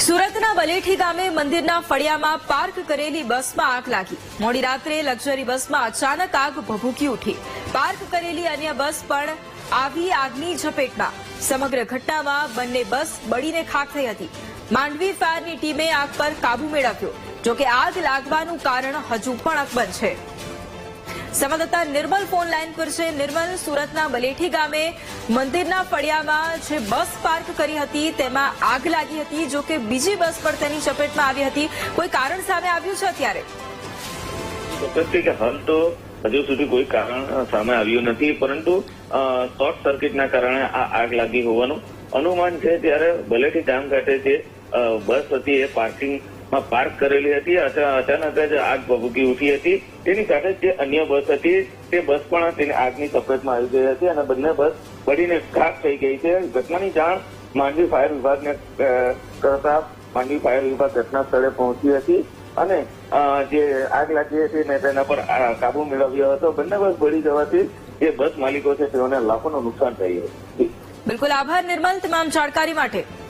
સુરતના વલેઠી ગામે મંદિરના ફળિયામાં પાર્ક કરેલી બસમાં આગ લાગી. મોડી રાત્રે લક્ઝરી બસમાં અચાનક આગ ભભૂકી ઉઠી. પાર્ક કરેલી અન્ય બસ પણ આવી આગની ઝપેટમાં. સમગ્ર ઘટનામાં બંને બસ બળીને ખાખ થઈ હતી. માંડવી ફાયરની ટીમે આગ પર કાબુ મેળવ્યો, જોકે આગ લાગવાનું કારણ હજુ પણ અકબંધ છે. સંવાદદાતા નિર્મલ ફોન લાઈન પર છે. નિર્મલ, સુરતના બલેઠી ગામે મંદિરના ફળિયામાં જે બસ પાર્ક કરી હતી, તેમાં આગ લાગી હતી, જો કે બીજી બસ પણ તેની ચપેટમાં આવી હતી. કોઈ કારણ સામે આવ્યું છે અત્યારે? ચોક્કસથી હાલ તો હજુ સુધી કોઈ કારણ સામે આવ્યું નથી, પરંતુ શોર્ટ સર્કિટના કારણે આ આગ લાગી હોવાનું અનુમાન છે. ત્યારે બલેઠી ગામ ખાતે જે બસ હતી એ પાર્કિંગમાં પાર્ક કરેલી હતી. અચા- અચાનક જ આગ ભભૂકી ઉઠી હતી. તેની સાથે જે અન્ય બસ હતી, તે બસ પણ તેની આગની ચપેટમાં આવી ગઈ હતી અને બંને બસ બળીને ખાક થઈ ગઈ છે. ઘટનાની જાણ માંડવી ફાયર વિભાગને કરતા માંડવી ફાયર વિભાગ ઘટના સ્થળે પહોંચી હતી અને જે આગ લાગી હતી ને તેના પર કાબુ મેળવ્યો હતો. બંને બસ બળી જવાથી જે બસ માલિકો છે તેઓને લાખોનું નુકસાન થયું હતું. બિલકુલ આભાર નિર્મલ. તમામ જાણકારી માટે